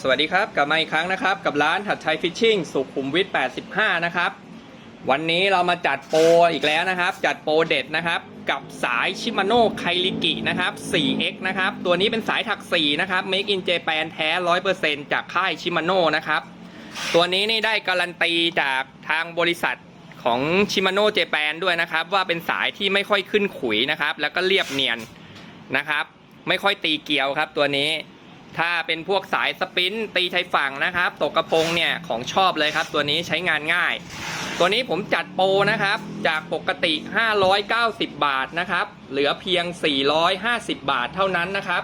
สวัสดีครับกลับมาอีกครั้งนะครับ กับร้านหัดไทยฟิชชิ่งสุขุมวิท 85 นะครับ วันนี้เรามาจัดโปรอีกแล้วนะครับ จัดโปรเด็ดนะครับ กับสายชิมาโน่ไคลิกินะครับ 4x นะครับ ตัวนี้เป็นสายถัก 4 นะครับ Make in Japan แท้ 100%จากค่ายชิมาโน่นะครับ ตัวนี้นี่ได้การันตีจากทางบริษัทของชิมาโน่เจแปนด้วยนะครับ ว่าเป็นสายที่ไม่ค่อยขึ้นขุยนะครับ แล้วก็เรียบเนียนนะครับ ไม่ค่อยตีเกลียวครับตัวนี้ ถ้าเป็นพวกสายสปรินต์ตีชายฝั่งนะครับ ตกกระพงเนี่ยของชอบเลยครับ ตัวนี้ใช้งานง่าย ตัวนี้ผมจัดโปรนะครับ จากปกติ 590 บาทนะครับ เหลือเพียง 450 บาทเท่านั้นนะครับ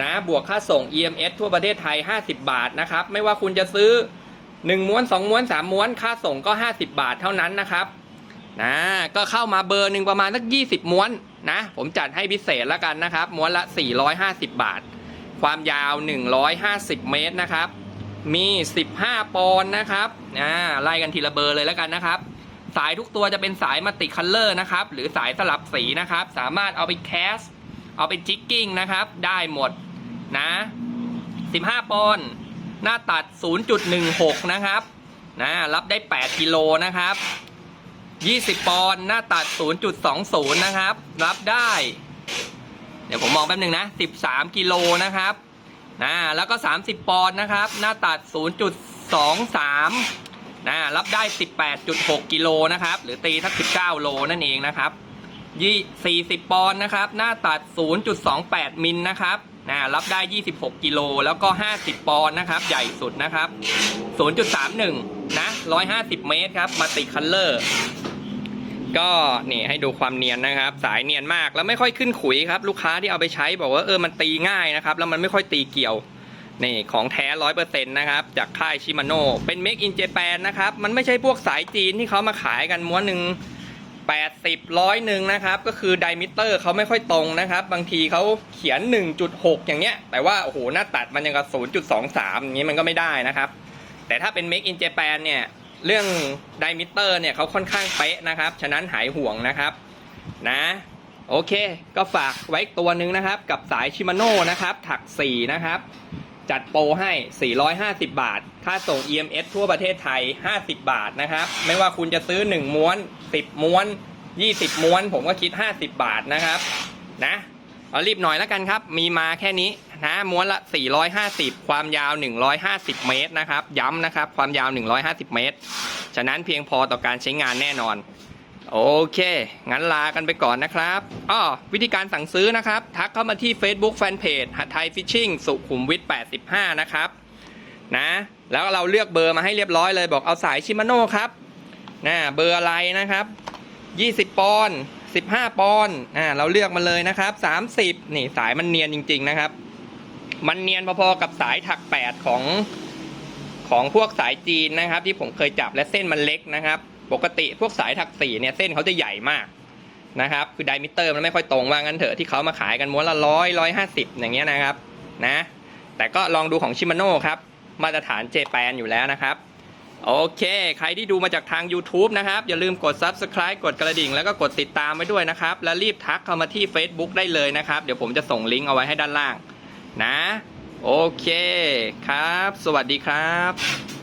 นะบวกค่าส่ง EMS ทั่วประเทศไทย 50 บาทนะครับ ไม่ว่าคุณจะซื้อ 1 ม้วน 2 ม้วน 3 ม้วน ค่าส่งก็ 50 บาทเท่านั้นนะครับนะก็เข้ามาเบอร์หนึ่งประมาณสัก 20 ม้วนนะ ผมจัดให้พิเศษแล้วกันนะครับ ม้วนละ 450 บาท ความยาว 150 เมตรนะครับ มี 15 ปอนด์นะครับอ่าไล่กันทีละเบอร์เลยแล้วกันนะครับ สายทุกตัวจะเป็นสายมัลติคัลเลอร์นะครับ หรือสายสลับสีนะครับ สามารถเอาไปแคส เอาไปจิกกิ้งนะครับ ได้หมดนะ 15 ปอนด์หน้าตัด 0.16 นะครับนะรับได้ 8 กิโลนะครับ 20 ปอนด์หน้าตัด 0.20 นะครับ รับได้ เดี๋ยวผมมองแป๊บหนึงนะ 13 กิโลนะครับนะแล้วก็ 30 ปอนด์นะครับ หน้าตัด 0.23นะรับได้ 18.6 กิโลนะครับ หรือตีสัก 19 โลนั่นเองนะครับยี่40 ปอนด์นะครับ หน้าตัด 0.28 มิลนะครับนะรับได้ 26 กิโล แล้วก็ 50 ปอนด์นะครับ ใหญ่สุดนะครับ 0.31 นะ 150 เมตรครับ มาติคัลเลอร์ ก็นี่ให้ดูความเนียนนะครับ สายเนียนมากแล้วไม่ค่อยขึ้นขุยครับ ลูกค้าที่เอาไปใช้บอกว่าเออมันตีง่ายนะครับ แล้วมันไม่ค่อยตีเกี่ยวนี่ของแท้ร้อยเปอร์เซ็นต์นะครับ จากค่ายชิมาโน่เป็น Make in Japan นะครับ มันไม่ใช่พวกสายจีนที่เขามาขายกันม้วนหนึ่ง80ร้อยหนึ่งนะครับ ก็คือไดมิเตอร์เขาไม่ค่อยตรงนะครับ บางทีเขาเขียน 1.6 อย่างเงี้ย แต่ว่า โอ้โห หน้าตัดมันยังกับ 0.23 อย่างงี้มันก็ไม่ได้นะครับ แต่ถ้าเป็น Make in Japan เนี่ย เรื่องไดมิเตอร์เนี่ยเขาค่อนข้างเป๊ะนะครับ ฉะนั้นหายห่วงนะครับนะโอเค ก็ฝากไว้ตัวหนึ่งนะครับ กับสายชิมาโน่นะครับ ถัก 4 นะครับ จัดโปรให้ 450 บาท ค่าส่ง EMS ทั่วประเทศไทย 50 บาทนะครับ ไม่ว่าคุณจะซื้อ 1 ม้วน 10 ม้วน 20 ม้วน ผมก็คิด 50 บาทนะครับ นะ เอารีบหน่อยแล้วกันครับ มีมาแค่นี้นะม้วนละ 450 ความยาว 150 เมตรนะครับ ย้ำนะครับ ความยาว 150 เมตร ฉะนั้นเพียงพอต่อการใช้งานแน่นอน โอเค งั้นลากันไปก่อนนะครับอ้อวิธีการสั่งซื้อนะครับ ทักเข้ามาที่ Facebook Fanpage หัดไทยฟิชชิ่งสุขุมวิท85 นะครับ นะ แล้วเราเลือกเบอร์มาให้เรียบร้อยเลย บอกเอาสายชิมาโน่ครับนะเบอร์อะไรนะครับ 20 ปอนด์ 15 ปอนด์อ่าเราเลือกมาเลยนะครับ 30 นี่สายมันเนียนจริง ๆ นะครับ มันเนียนพอๆกับสายถัก 8 ของของพวกสายจีนนะครับ ที่ผมเคยจับและเส้นมันเล็กนะครับ ปกติพวกสายถัก4เนี่ยเส้นเขาจะใหญ่มากนะครับ คือไดมิเตอร์มันไม่ค่อยตรงว่างั้นเถอะที่เขามาขายกันม้วนละร้อยร้อยห้าสิบอย่างเงี้ยนะครับนะ แต่ก็ลองดูของชิมาโน่ครับ มาตรฐานเจแปนอยู่แล้วนะครับ โอเค ใครที่ดูมาจากทาง YouTube นะครับ อย่าลืมกด Subscribe กดกระดิ่ง แล้วก็กดติดตามไว้ด้วยนะครับ แล้วรีบทักเข้ามาที่ Facebook ได้เลยนะครับ เดี๋ยวผมจะส่งลิงก์เอาไว้ให้ด้านล่าง นะ โอเคครับ สวัสดีครับ